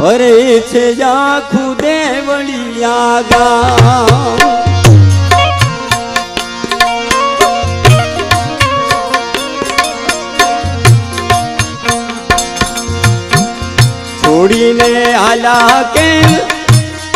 હરે છે આખું દેવળિયા ગા છોડીને આલા કે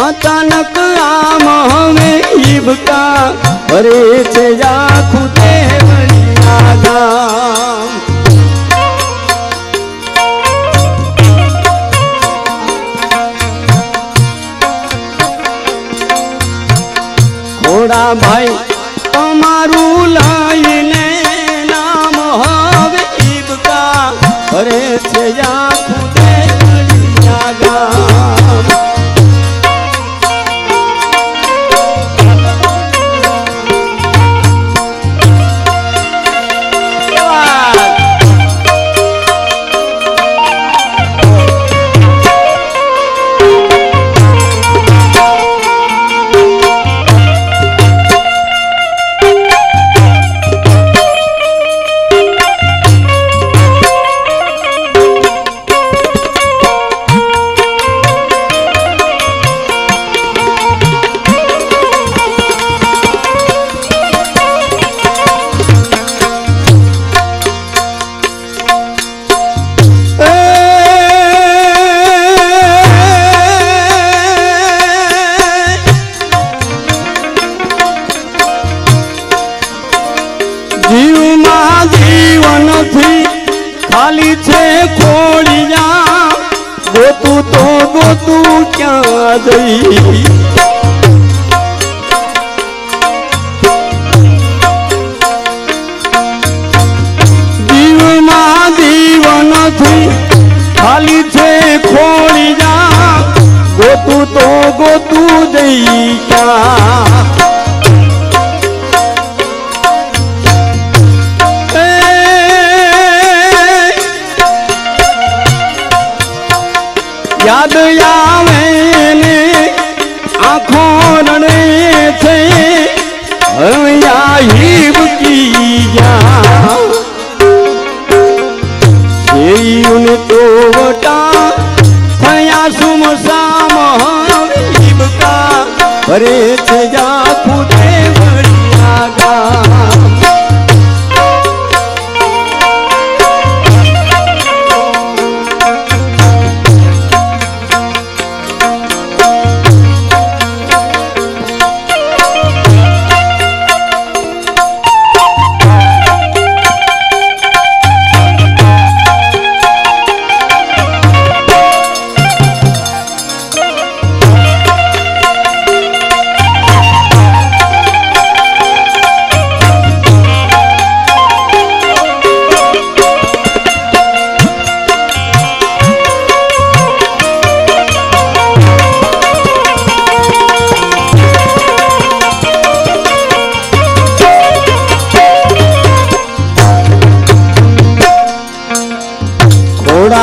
અચાનક આમ હવે ઈબકા. હરે છે આખું દેવળિયા ગામ ઘોડા ભાઈ તમારું લઈને નામ હવે ઈબકા અરે છે નથી ખાલી છે ખોડિયા ગોતું તો ગોતું ક્યાં જઈ જીવમાં જીવ નથી ખાલી છે ખોડિયા ગોતું તો ગોતું જઈ હૈયા હિબકી જા એયુને તો વટા થયા સુમસામ હિબકા ભરે છે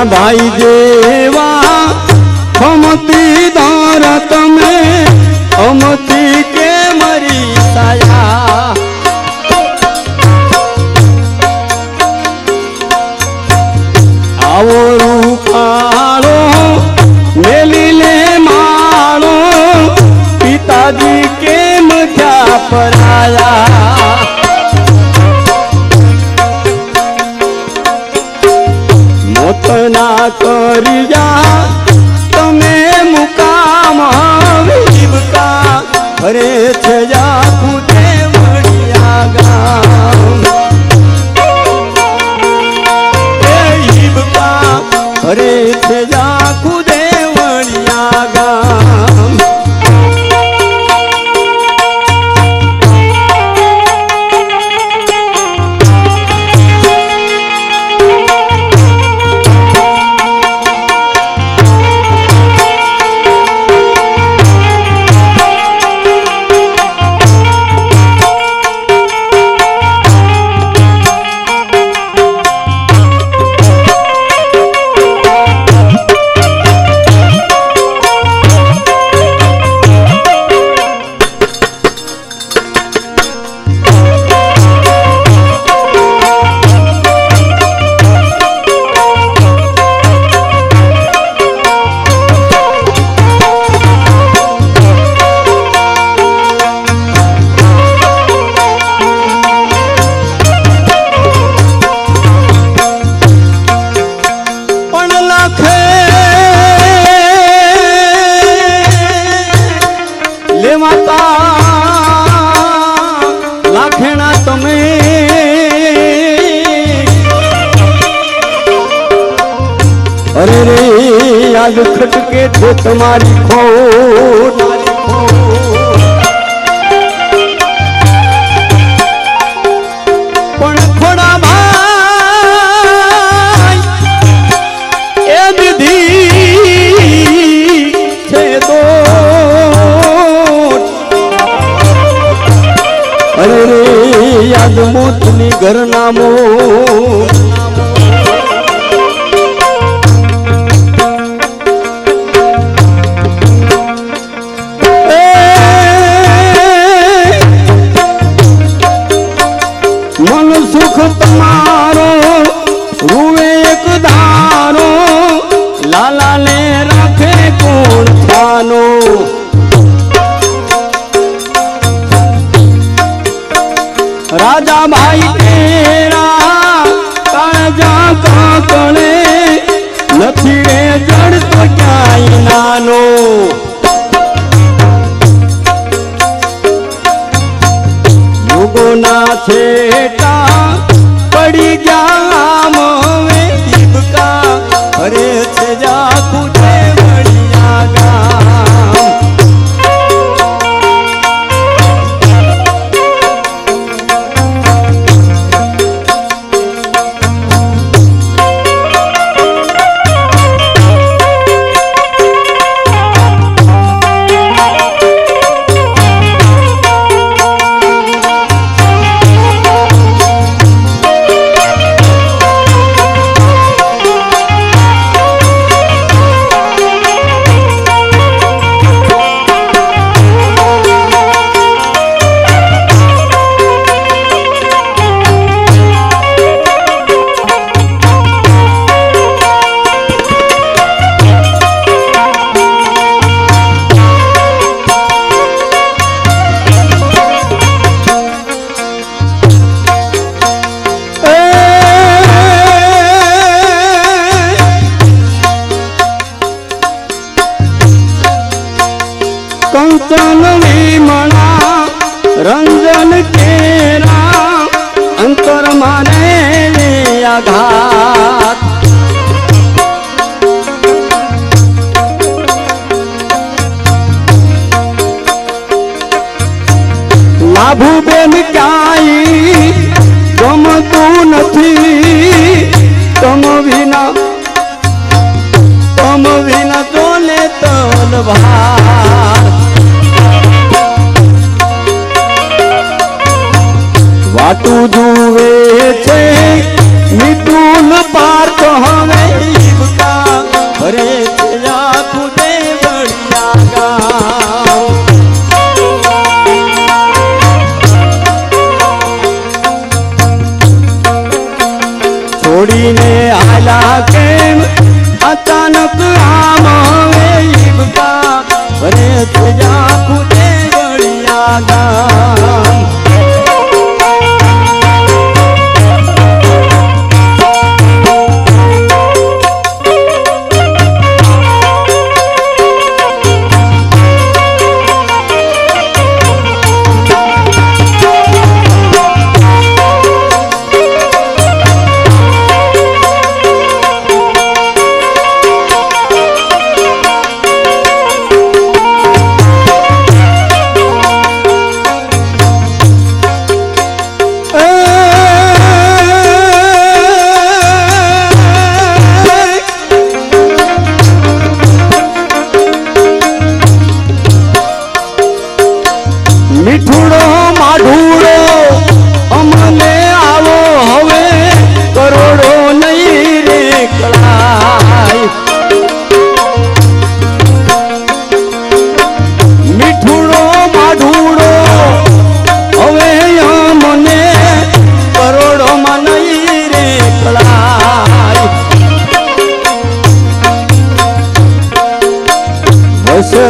થોડા ભાઈ દેવા. અમતી દાર તમે અમતી કે મરી સાયા. આવો રૂપાળો, મેલીને માળો, પિતાજી કેમ થયા પરાયા યાદ ખટકે તો તમારી ખોટ ભાઈ તેરા કાળજા કાકણે નથી રે જડ ક્યાંય નાનો. કંચન વિમળા રંજન કેરા અંતર મારે આઘાત. લાભુ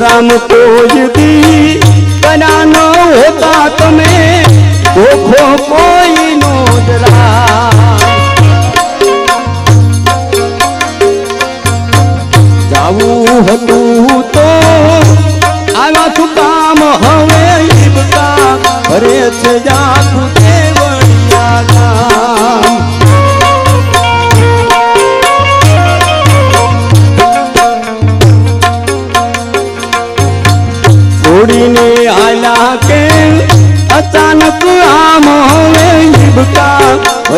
બસરામ કોઈ દી. બના ન હોતા તમે ઓખો કોઈ નો જરા જાવું હતું તો આવા શું કામ હવે જીવતા ભરે છે જાખું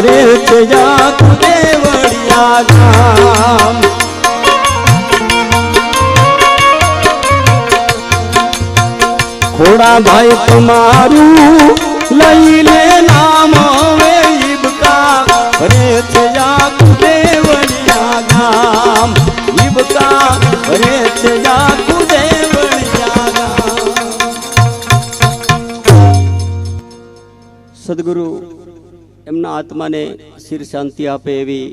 જીભકા રે છે જા દેવળિયા ગામ. ખોડા ભાઈ તમારું લઈ લે નામ હવે ઈબકા. રે છે જા દેવળિયા ગામ. ઈબકા રે છે જા દેવળિયા ગામ. સદગુરુ એમના આત્માને શિર શાંતિ આપે એવી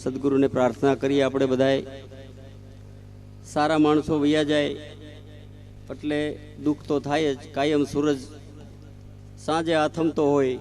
સદગુરુને પ્રાર્થના કરીએ આપણે બધાએ. સારા માણસો વૈયા જાય, એટલે દુઃખ તો થાય જ, કાયમ સૂરજ સાંજે આથમતો હોય